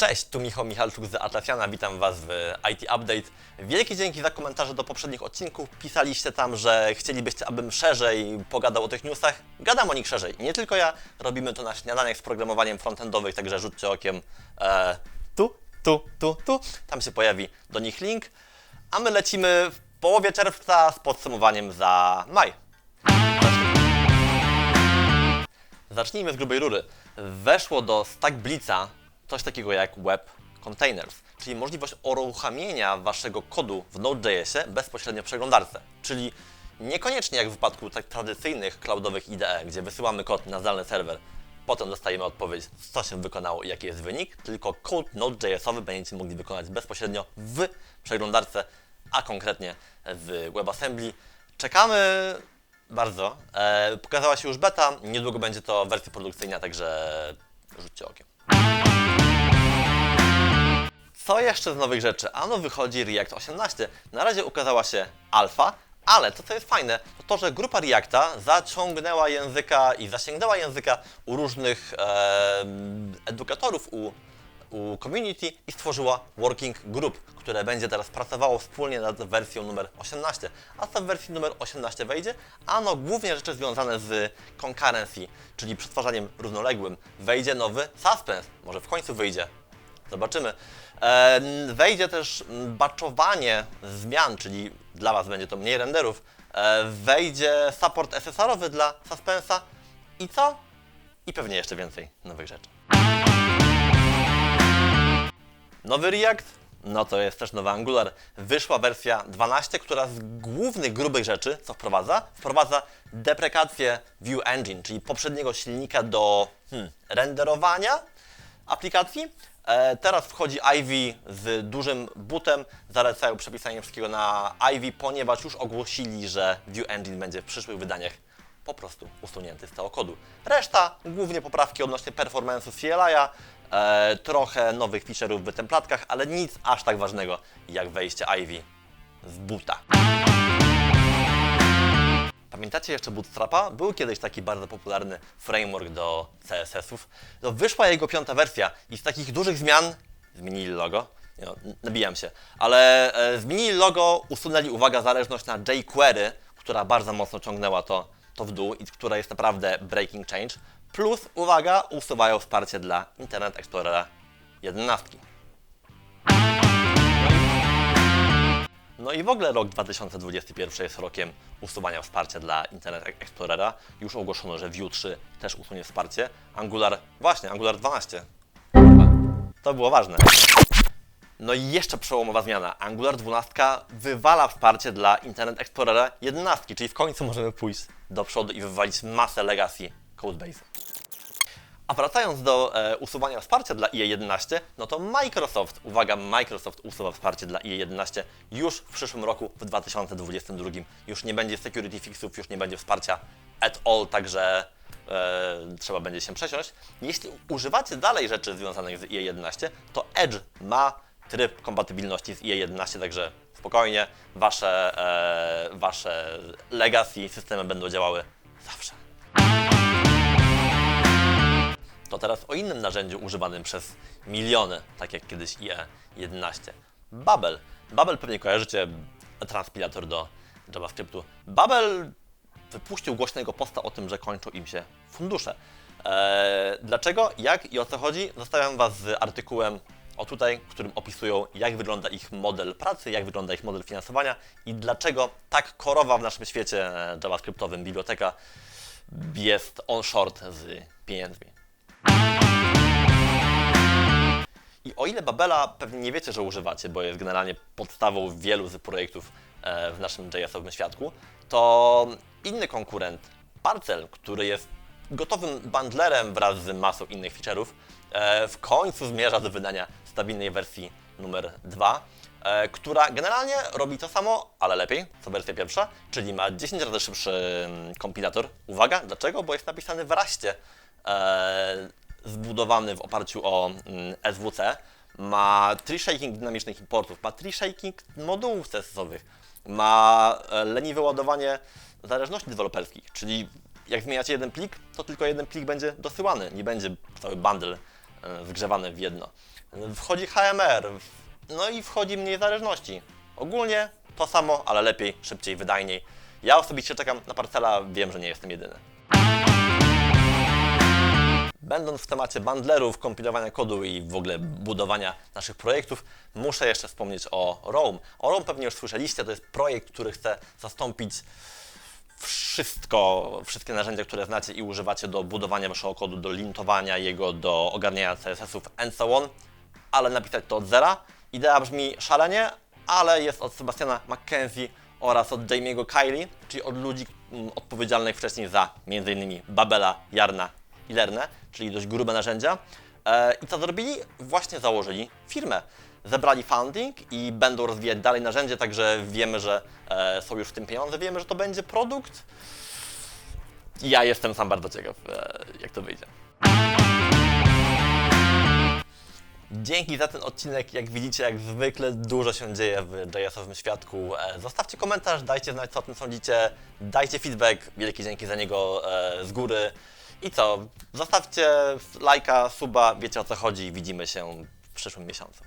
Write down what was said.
Cześć, tu Michał Michalczuk z Atlafiana, witam Was w IT Update. Wielkie dzięki za komentarze do poprzednich odcinków. Pisaliście tam, że chcielibyście, abym szerzej pogadał o tych newsach. Gadam o nich szerzej. Nie tylko ja, robimy to na śniadanek z programowaniem frontendowych, także rzućcie okiem e, tu, tu, tu, tu. Tam się pojawi do nich link. A my lecimy w połowie czerwca z podsumowaniem za maj. Zacznijmy z grubej rury. Weszło do Stack Blitza coś takiego jak Web Containers, czyli możliwość uruchamienia waszego kodu w Node.jsie bezpośrednio w przeglądarce. Czyli niekoniecznie jak w wypadku tak tradycyjnych cloudowych IDE, gdzie wysyłamy kod na zdalny serwer, potem dostajemy odpowiedź, co się wykonało i jaki jest wynik, tylko kod Node.jsowy będziecie mogli wykonać bezpośrednio w przeglądarce, a konkretnie w WebAssembly. Czekamy bardzo. E, pokazała się już beta, niedługo będzie to wersja produkcyjna, także rzućcie okiem. Co jeszcze z nowych rzeczy? Ano wychodzi React 18. Na razie ukazała się alfa, ale to co jest fajne, to to, że grupa Reacta zaciągnęła języka i zasięgnęła języka u różnych e, edukatorów, u, u community i stworzyła working group, które będzie teraz pracowało wspólnie nad wersją numer 18. A co w wersji numer 18 wejdzie? Ano głównie rzeczy związane z concurrency, czyli przetwarzaniem równoległym. Wejdzie nowy suspense, może w końcu wyjdzie. Zobaczymy. Wejdzie też mm, batchowanie zmian, czyli dla Was będzie to mniej renderów. E, Wejdzie support SSR-owy dla Suspensa i co? I pewnie jeszcze więcej nowych rzeczy. Nowy React? No to jest też nowy Angular. Wyszła wersja 12, która z głównych grubych rzeczy, co wprowadza? Wprowadza deprekację View Engine, czyli poprzedniego silnika do hmm, renderowania aplikacji. E, teraz wchodzi Ivy z dużym bootem. Zalecają przepisanie wszystkiego na Ivy, ponieważ już ogłosili, że View Engine będzie w przyszłych wydaniach po prostu usunięty z tego kodu. Reszta, głównie poprawki odnośnie performance'u CLI-a, e, trochę nowych feature'ów w templatkach, ale nic aż tak ważnego jak wejście Ivy z boota. Pamiętacie jeszcze Bootstrapa? Był kiedyś taki bardzo popularny framework do CSS-ów. No, wyszła jego piąta wersja i z takich dużych zmian zmienili logo. No, nabijam się. Ale e, zmienili logo, usunęli, uwaga, zależność na jQuery, która bardzo mocno ciągnęła to, to w dół i która jest naprawdę breaking change. Plus, uwaga, usuwają wsparcie dla Internet Explorera 11. No i w ogóle rok 2021 jest rokiem usuwania wsparcia dla Internet Explorera. Już ogłoszono, że Vue 3 też usunie wsparcie. Angular, właśnie, Angular 12. To było ważne. No i jeszcze przełomowa zmiana. Angular 12 wywala wsparcie dla Internet Explorera 11, czyli w końcu możemy pójść do przodu i wywalić masę legacy codebase. A wracając do e, usuwania wsparcia dla IE11, no to Microsoft, uwaga, Microsoft usuwa wsparcie dla IE11 już w przyszłym roku, w 2022. Już nie będzie security fixów, już nie będzie wsparcia at all, także e, trzeba będzie się przesiąść. Jeśli używacie dalej rzeczy związanych z IE11, to Edge ma tryb kompatybilności z IE11, także spokojnie, wasze, e, wasze legacy systemy będą działały zawsze. To teraz o innym narzędziu używanym przez miliony, tak jak kiedyś IE11. Babel. Babel pewnie kojarzycie, transpilator do JavaScriptu. Babel wypuścił głośnego posta o tym, że kończą im się fundusze. Eee, dlaczego, jak i o co chodzi? Zostawiam Was z artykułem o tutaj, w którym opisują, jak wygląda ich model pracy, jak wygląda ich model finansowania i dlaczego tak korowa w naszym świecie e, JavaScriptowym biblioteka jest on short z pieniędzmi. I o ile Babela pewnie nie wiecie, że używacie, bo jest generalnie podstawą wielu z projektów e, w naszym JS-owym świadku, to inny konkurent, Parcel, który jest gotowym bundlerem wraz z masą innych feature'ów, e, w końcu zmierza do wydania stabilnej wersji numer 2, e, która generalnie robi to samo, ale lepiej, co wersja pierwsza, czyli ma 10 razy szybszy mm, kompilator. Uwaga, dlaczego? Bo jest napisany w Raście, zbudowany w oparciu o mm, SWC, ma tree shaking dynamicznych importów, ma tree shaking modułów CSS-owych, ma e, leniwe ładowanie zależności deweloperskich, czyli jak zmieniacie jeden plik, to tylko jeden plik będzie dosyłany, nie będzie cały bundle e, zgrzewany w jedno. Wchodzi HMR, no i wchodzi mniej zależności. Ogólnie to samo, ale lepiej, szybciej, wydajniej. Ja osobiście czekam na parcela, wiem, że nie jestem jedyny. Będąc w temacie bundlerów, kompilowania kodu i w ogóle budowania naszych projektów, muszę jeszcze wspomnieć o Roam. O Roam pewnie już słyszeliście, to jest projekt, który chce zastąpić wszystko, wszystkie narzędzia, które znacie i używacie do budowania waszego kodu, do lintowania jego, do ogarniania CSS-ów and so on, ale napisać to od zera. Idea brzmi szalenie, ale jest od Sebastiana McKenzie oraz od Jamie'ego Kiley, czyli od ludzi mm, odpowiedzialnych wcześniej za m.in. Babela, Jarna i Lerne, czyli dość grube narzędzia. E, I co zrobili? Właśnie założyli firmę. Zebrali funding i będą rozwijać dalej narzędzie, także wiemy, że e, są już w tym pieniądze, wiemy, że to będzie produkt. Ja jestem sam bardzo ciekaw, e, jak to wyjdzie. Dzięki za ten odcinek. Jak widzicie, jak zwykle dużo się dzieje w JS-owym świadku. Zostawcie komentarz, dajcie znać, co o tym sądzicie. Dajcie feedback. Wielkie dzięki za niego z góry. I co? Zostawcie lajka, suba, wiecie o co chodzi. Widzimy się w przyszłym miesiącu.